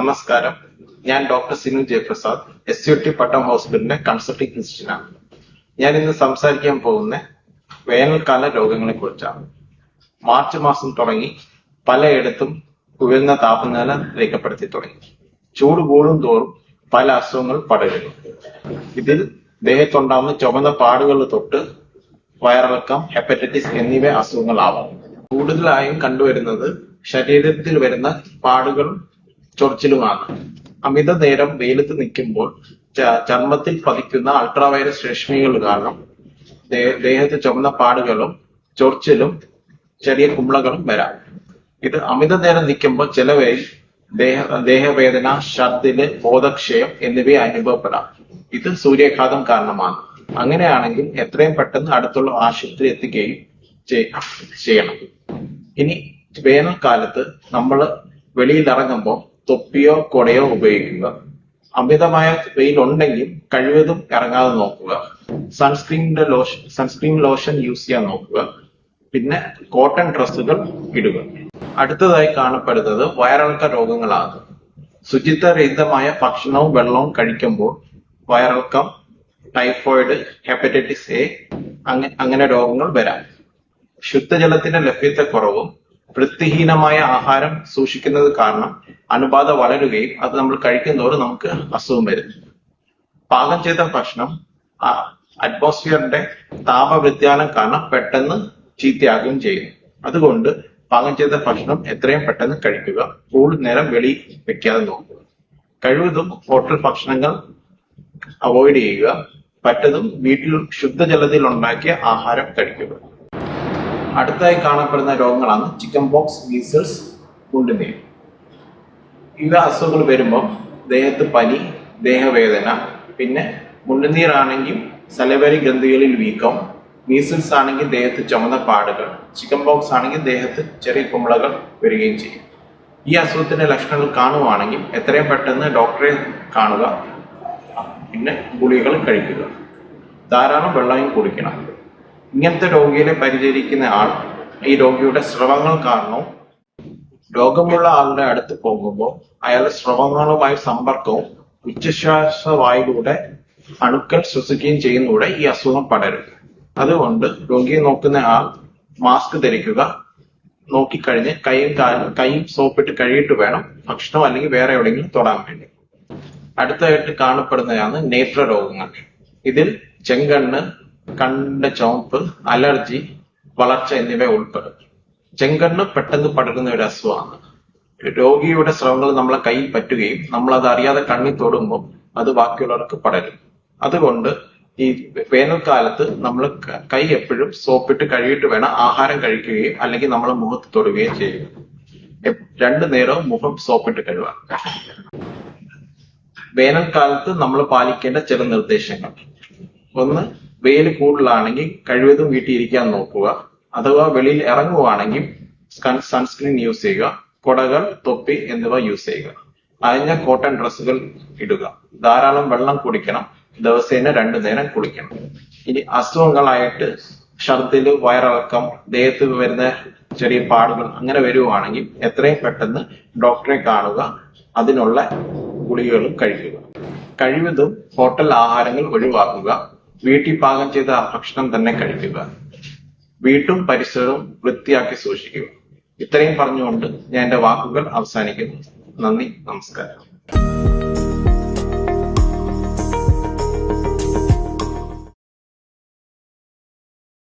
നമസ്കാരം. ഞാൻ doctor Sinu Jayaprasad S U T Pattom ഹോസ്പിറ്റലിന്റെ കൺസൾട്ടിംഗ് ഫിസിഷ്യനാണ് ഞാൻ ഇന്ന് സംസാരിക്കാൻ പോകുന്ന വേനൽക്കാല രോഗങ്ങളെ കുറിച്ചാണ്. മാർച്ച് മാസം തുടങ്ങി പലയിടത്തും ഉയർന്ന താപനില രേഖപ്പെടുത്തി തുടങ്ങി. ചൂട് കൂടും തോറും പല അസുഖങ്ങൾ പടരുന്നു. ഇതിൽ ദേഹത്തുണ്ടാവുന്ന ചുമന്ന പാടുകൾ തൊട്ട് വയറിളക്കം ഹെപ്പറ്റൈറ്റിസ് എന്നിവ അസുഖങ്ങളാവാം. കൂടുതലായും കണ്ടുവരുന്നത് ശരീരത്തിൽ വരുന്ന പാടുകളും ചൊറിച്ചിലുമാണ് അമിത നേരം വെയിലത്ത് നിൽക്കുമ്പോൾ ചർമ്മത്തിൽ പതിക്കുന്ന അൾട്രാവയലറ്റ് രശ്മികൾ കാരണം ദേഹത്ത് ചുമന്ന പാടുകളും ചൊറിച്ചിലും ചെറിയ കുമ്പളകളും വരാം. ഇത് അമിത നേരം നിൽക്കുമ്പോൾ ദേഹ ദേഹവേദന ഛർദിൽ ബോധക്ഷയം എന്നിവ അനുഭവപ്പെടാം. ഇത് സൂര്യാഘാതം കാരണമാണ്. അങ്ങനെയാണെങ്കിൽ എത്രയും പെട്ടെന്ന് അടുത്തുള്ള ആശുപത്രി എത്തിക്കുകയും ചെയ്യണം. ഇനി വേനൽക്കാലത്ത് നമ്മൾ വെളിയിൽ ഇറങ്ങുമ്പോൾ തൊപ്പിയോ കൊടയോ ഉപയോഗിക്കുക അമിതമായ വെയിൽ ഉണ്ടെങ്കിൽ കഴിവതും ഇറങ്ങാതെ നോക്കുക. സൺസ്ക്രീനിന്റെ ലോഷൻ സൺസ്ക്രീൻ ലോഷൻ യൂസ് ചെയ്യാൻ നോക്കുക. പിന്നെ കോട്ടൺ ഡ്രസ്സുകൾ ഇടുക. അടുത്തതായി കാണപ്പെടുന്നത് വയറിളക്ക രോഗങ്ങളാണ് ശുചിത്വരഹിതമായ ഭക്ഷണവും വെള്ളവും കഴിക്കുമ്പോൾ വയറിളക്കം ടൈഫോയിഡ് ഹെപ്പറ്റൈറ്റിസ് എ അങ്ങനെ രോഗങ്ങൾ വരാം. ശുദ്ധജലത്തിന്റെ ലഭ്യതക്കുറവും വൃത്തിഹീനമായ ആഹാരം സൂക്ഷിക്കുന്നത് കാരണം അണുബാധ വളരുകയും അത് നമ്മൾ കഴിക്കുന്നതോറും നമുക്ക് അസുഖം വരും. പാകം ചെയ്ത ഭക്ഷണം അറ്റ്മോസ്ഫിയറിന്റെ താപവ്യതിയാനം കാരണം പെട്ടെന്ന് ചീത്തയാകുകയും ചെയ്യുന്നു അതുകൊണ്ട് പാകം ചെയ്ത ഭക്ഷണം എത്രയും പെട്ടെന്ന് കഴിക്കുക. കൂടുതൽ നേരം വെളി വെക്കാതെ നോക്കുക. കഴിവതും ഹോട്ടൽ ഭക്ഷണങ്ങൾ അവോയ്ഡ് ചെയ്യുക. പറ്റതും വീട്ടിൽ ശുദ്ധജലത്തിൽ ഉണ്ടാക്കിയ ആഹാരം കഴിക്കുക. അടുത്തായി കാണപ്പെടുന്ന രോഗങ്ങളാണ് ചിക്കൻ ബോക്സ് മീസിൽസ് കുണ്ടുമേ ഇവ അസുഖങ്ങൾ വരുമ്പോൾ ദേഹത്ത് പനി ദേഹവേദന പിന്നെ മുണ്ടുനീറാണെങ്കിൽ സലവരി ഗ്രന്ഥികളിൽ വീക്കം മീസിൽസ് ആണെങ്കിൽ ദേഹത്ത് ചുമന്ന പാടുകൾ ചിക്കൻ ബോക്സ് ആണെങ്കിൽ ദേഹത്ത് ചെറിയ കുമ്പളകൾ വരികയും ചെയ്യും. ഈ അസുഖത്തിന്റെ ലക്ഷണങ്ങൾ കാണുവാണെങ്കിൽ എത്രയും പെട്ടെന്ന് ഡോക്ടറെ കാണുക പിന്നെ ഗുളികകൾ കഴിക്കുക. ധാരാളം വെള്ളവും കുടിക്കണം. ഇങ്ങനത്തെ രോഗികളെ പരിചരിക്കുന്ന ആൾ ഈ രോഗിയുടെ സ്രവങ്ങൾ കാരണം രോഗമുള്ള ആളുടെ അടുത്ത് പോകുമ്പോൾ അയാളുടെ സ്രവങ്ങളുമായി സമ്പർക്കവും ഉച്ചശ്വാസ വായിലൂടെ അണുക്കൾ ശ്വസിക്കുകയും ചെയ്യുന്നതിലൂടെ ഈ അസുഖം പടരും. അതുകൊണ്ട് രോഗിയെ നോക്കുന്ന ആൾ മാസ്ക് ധരിക്കുക നോക്കിക്കഴിഞ്ഞ് കൈയും കാലും കൈയും സോപ്പിട്ട് കഴുകിയിട്ട് വേണം ഭക്ഷണം അല്ലെങ്കിൽ വേറെ എവിടെയെങ്കിലും തൊടാൻ വേണ്ടി. അടുത്തതായിട്ട് കാണപ്പെടുന്നതാണ് നേത്ര രോഗങ്ങൾ ഇതിൽ ചെങ്കണ്ണ് കണ്ണിന്റെ ചോപ്പ് അലർജി വളർച്ച എന്നിവ ഉൾപ്പെടും ചെങ്കണ്ണ് പെട്ടെന്ന് പടരുന്ന ഒരു അസുഖമാണ്. രോഗിയുടെ സ്രവങ്ങൾ നമ്മളെ കയ്യിൽ പറ്റുകയും നമ്മൾ അത് അറിയാതെ കണ്ണിൽ തൊടുമ്പോൾ അത് ബാക്കിയുള്ളവർക്ക് പടരും. അതുകൊണ്ട് ഈ വേനൽക്കാലത്ത് നമ്മൾ കൈ എപ്പോഴും സോപ്പിട്ട് കഴുകിയിട്ട് വേണം ആഹാരം കഴിക്കുകയും അല്ലെങ്കിൽ നമ്മൾ മുഖത്ത് തൊടുകയും ചെയ്യുക. രണ്ടു നേരവും മുഖം സോപ്പിട്ട് കഴുകാം വേനൽക്കാലത്ത് നമ്മൾ പാലിക്കേണ്ട ചില നിർദ്ദേശങ്ങൾ. ഒന്ന് വെയിൽ കൂടുതലാണെങ്കിൽ കഴിവതും വീട്ടിൽ ഇരിക്കാൻ നോക്കുക. അഥവാ വെളിയിൽ ഇറങ്ങുവാണെങ്കിൽ സൺസ്ക്രീൻ യൂസ് ചെയ്യുക. കുടകൾ തൊപ്പി എന്നിവ യൂസ് ചെയ്യുക. അയഞ്ഞ കോട്ടൺ ഡ്രസ്സുകൾ ഇടുക. ധാരാളം വെള്ളം കുടിക്കണം. ദിവസേന രണ്ടു നേരം കുളിക്കണം. ഇനി അസുഖങ്ങളായിട്ട് ഛർദിൽ വയറിളക്കം ദേഹത്ത് വരുന്ന ചെറിയ പാടുകൾ അങ്ങനെ വരുവാണെങ്കിൽ എത്രയും പെട്ടെന്ന് ഡോക്ടറെ കാണുക. അതിനുള്ള ഗുളികകളും കഴിക്കുക. കഴിവതും ഹോട്ടൽ ആഹാരങ്ങൾ ഒഴിവാക്കുക. വീട്ടിൽ പാകം ചെയ്ത ഭക്ഷണം തന്നെ കഴിക്കുക. വീട്ടും പരിസരവും വൃത്തിയാക്കി സൂക്ഷിക്കുക. ഇത്രയും പറഞ്ഞുകൊണ്ട് ഞാൻ എന്റെ വാക്കുകൾ അവസാനിക്കുന്നു. നന്ദി നമസ്കാരം.